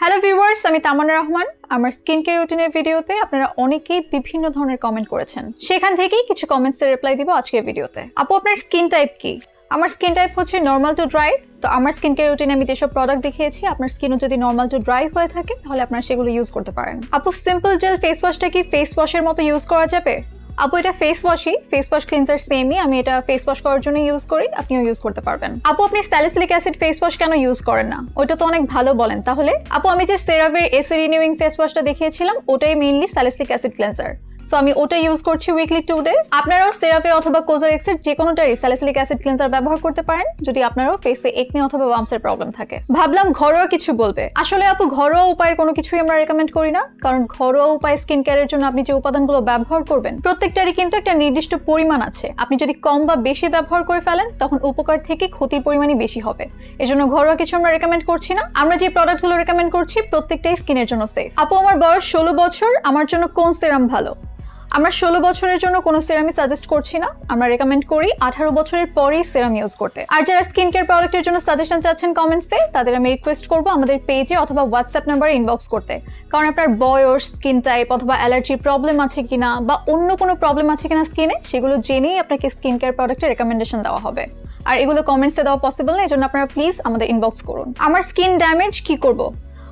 Hello viewers আমি তামান্না রহমান। আমার skin care রুটিনের ভিডিওতে আপনারা অনেকেই বিভিন্ন ধরনের কমেন্ট করেছেন। সেখান থেকেই কিছু কমেন্টসের রিপ্লাই দিব আজকের ভিডিওতে আপু, আপনার স্কিন টাইপ কি? আমার স্কিন টাইপ হচ্ছে নর্মাল টু ড্রাই তো আমার স্কিন কেয়ার রুটিনে আমি যেসব প্রোডাক্ট দেখিয়েছি, আপনার স্কিনও যদি নর্মাল টু ড্রাই হয়ে থাকে, তাহলে আপনারা সেগুলো ইউজ করতে পারেন। আপু সিম্পল জেল ফেস ওয়াশটা কি ফেস ওয়াশের মতো ইউজ করা যাবে? আপু, এটা ফেস ওয়াশই ফেস ওয়াশ ক্লিনজার সেমই আমি এটা ফেস ওয়াশ করার জন্য ইউজ করি। আপনিও ইউজ করতে পারবেন। আপু, আপনি স্যালিসিলিক অ্যাসিড ফেস ওয়াশ কেন ইউজ করেন না? ওইটা তো অনেক ভালো বলেন। তাহলে, আপু, আমি যে সেরাভের এসি রিনিউইং ফেস ওয়াশটা দেখিয়েছিলাম, ওটাই mainly salicylic acid cleanser so আমি ওটা ইউজ করছি উইকলি টু ডেজ আপনারাও সেরাপে অথবা কোজারেক্সের যে কোনোটারই স্যালিসিলিক অ্যাসিড ক্লিনজার ব্যবহার করতে পারেন, যদি আপনারও ফেসে একনি অথবা বামসের প্রবলেম থাকে। ভাবলাম ঘরোয়া কিছু বলবে। আসলে আপু, ঘরোয়া উপায়ের কোনো কিছুই আমরা রেকমেন্ড করি না, কারণ ঘরোয়া উপায় স্কিন কেয়ারের জন্য আপনি যে উপাদানগুলো ব্যবহার করবেন, প্রত্যেকটারই কিন্তু একটা নির্দিষ্ট পরিমাণ আছে। আপনি যদি কম বা বেশি ব্যবহার করে ফেলেন, তখন উপকার থেকে ক্ষতির পরিমাণই বেশি হবে। এজন্য ঘরোয়া কিছু আমরা রেকমেন্ড করছি না। আমরা যে প্রোডাক্টগুলো রেকমেন্ড করছি, প্রত্যেকটাই স্কিনের জন্য সেফ আপু, আমার বয়স ষোলো বছর, আমার জন্য কোন সেরাম ভালো? আমরা ষোলো বছরের জন্য কোনো সেরামই সাজেস্ট করছি না। আমরা রেকমেন্ড করি আঠারো বছরের পরেই সেরাম ইউজ করতে। আর যারা স্কিন কেয়ার প্রোডাক্টের জন্য সাজেশন চাচ্ছেন কমেন্টসে তাদের আমি রিকোয়েস্ট করব আমাদের পেজে অথবা হোয়াটসঅ্যাপ নাম্বারে ইনবক্স করতে। কারণ আপনার বয়স স্কিন টাইপ অথবা অ্যালার্জির প্রবলেম আছে কিনা বা অন্য কোনো প্রবলেম আছে কিনা স্কিনে সেগুলো জেনেই আপনাকে স্কিন কেয়ার প্রোডাক্টের রেকমেন্ডেশন দেওয়া হবে। আর এগুলো কমেন্টসে দেওয়া পসিবল না এই জন্য আপনারা প্লিজ আমাদের ইনবক্স করুন। আমার স্কিন ড্যামেজ কি করব?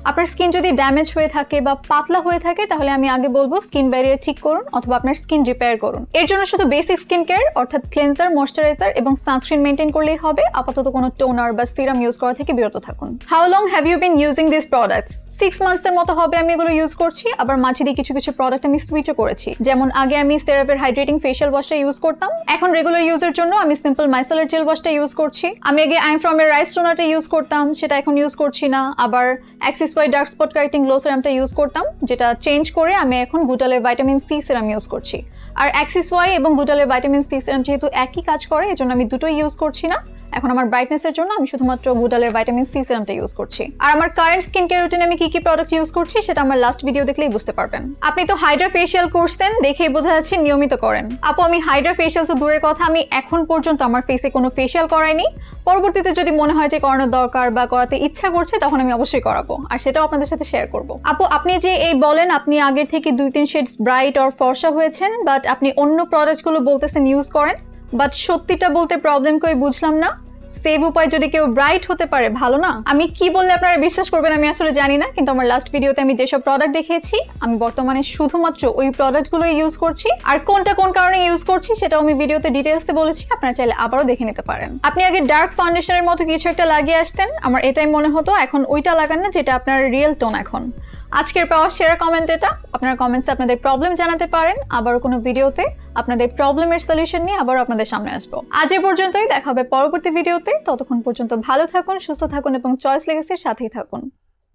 আপনার স্কিন যদি ড্যামেজ হয়ে থাকে বা পাতলা হয়ে থাকে, তাহলে আমি আগে বলব স্কিন ব্যারিয়ার ঠিক করুন অথবা আপনার স্কিন রিপেয়ার করুন। এর জন্য শুধু বেসিক স্কিন কেয়ার অর্থাৎ ক্লেন্সার ময়শ্চারাইজার এবং সানস্ক্রিন মেনটেন করলেই হবে। আপাতত কোনো টোনার বা সিরাম ইউজ করা থেকে বিরত থাকুন। How long have you been using this products six মান্থসের মতো হবে আমি এগুলো ইউজ করছি। আবার মাঝে দিয়ে কিছু কিছু প্রোডাক্ট আমি সুইচও করেছি। যেমন আগে আমি সেরাপের হাইড্রেটিং ফেশিয়াল ওয়াশটা ইউজ করতাম। এখন রেগুলার ইউজের জন্য আমি সিম্পল মাইসেলার জেল ওয়াশটা ইউজ করছি। আমি আগে আইম ফ্রমের রাইস টোনারটা ইউজ করতাম, সেটা এখন ইউজ করছি না। আবার axis Y dark spot correcting glow সেরামটা use করতাম, যেটা চেঞ্জ করে আমি এখন গুটালের ভাইটামিন সি সেরাম ইউজ করছি। আর অ্যাক্সিস ওয়াই এবং গুটালের ভাইটামিন সি সেরাম যেহেতু একই কাজ করে, এজন্য আমি দুটোই ইউজ করছি না। এখন আমার ব্রাইটনেসের জন্য আমি শুধুমাত্র গুডালের ভাইটামিন সি সিরামটা ইউজ করছি। আর আমার কারেন্ট স্কিন কেয়ার রুটিনে আমি কি কি প্রোডাক্ট ইউজ করছি সেটা আমার লাস্ট ভিডিও দেখলেই বুঝতে পারবেন। আপনি তো হাইড্রা ফেশিয়াল করছেন, দেখেই বোঝা যাচ্ছে নিয়মিত করেন। আপু, আমি হাইড্রা ফেশিয়াল তো দূরের কথা, আমি এখন পর্যন্ত আমার ফেসে কোনো ফেশিয়াল করাইনি। পরবর্তীতে যদি মনে হয় যে করানোর দরকার বা করাতে ইচ্ছা করছে, তখন আমি অবশ্যই করাবো। আর সেটাও আপনাদের সাথে শেয়ার করব। আপু, আপনি যে এই বলেন, আপনি আগের থেকে দুই তিন শেডস ব্রাইট অর ফর্সা হয়েছেন বাট আপনি অন্য প্রোডাক্টগুলো বলতেছেন ইউজ করেন বাট সত্যিটা বলতে প্রবলেম কই বুঝলাম না। সেভ উপায় যদি কেউ ব্রাইট হতে পারে, ভালো না? আমি কি বললে আপনারা বিশ্বাস করবেন আমি আসলে জানি না, কিন্তু আমার লাস্ট ভিডিওতে আমি যেসব প্রোডাক্ট দেখিয়েছি, আমি বর্তমানে শুধুমাত্র ওই প্রোডাক্টগুলো ইউজ করছি। আর কোনটা কোন কারণে ইউজ করছি, সেটাও আমি ভিডিওতে ডিটেলসে বলেছি, আপনারা চাইলে আবারও দেখে নিতে পারেন। আপনি আগে ডার্ক ফাউন্ডেশনের মতো কিছু একটা লাগিয়ে আসতেন, আমার এটাই মনে হতো, এখন ওইটা লাগান না, যেটা আপনার রিয়েল টোন এখন। আজকের পাওয়া সেরা কমেন্ট এটা। আপনার কমেন্টসে আপনাদের প্রবলেম জানাতে পারেন আবার কোনো ভিডিওতে আপনাদের প্রবলেমের সলিউশন নিয়ে আবার আপনাদের সামনে আসব। আজ এ পর্যন্তই, দেখা হবে পরবর্তী ভিডিওতে ততক্ষণ পর্যন্ত ভালো থাকুন, সুস্থ থাকুন এবং চয়েস লেগেসির সাথেই থাকুন।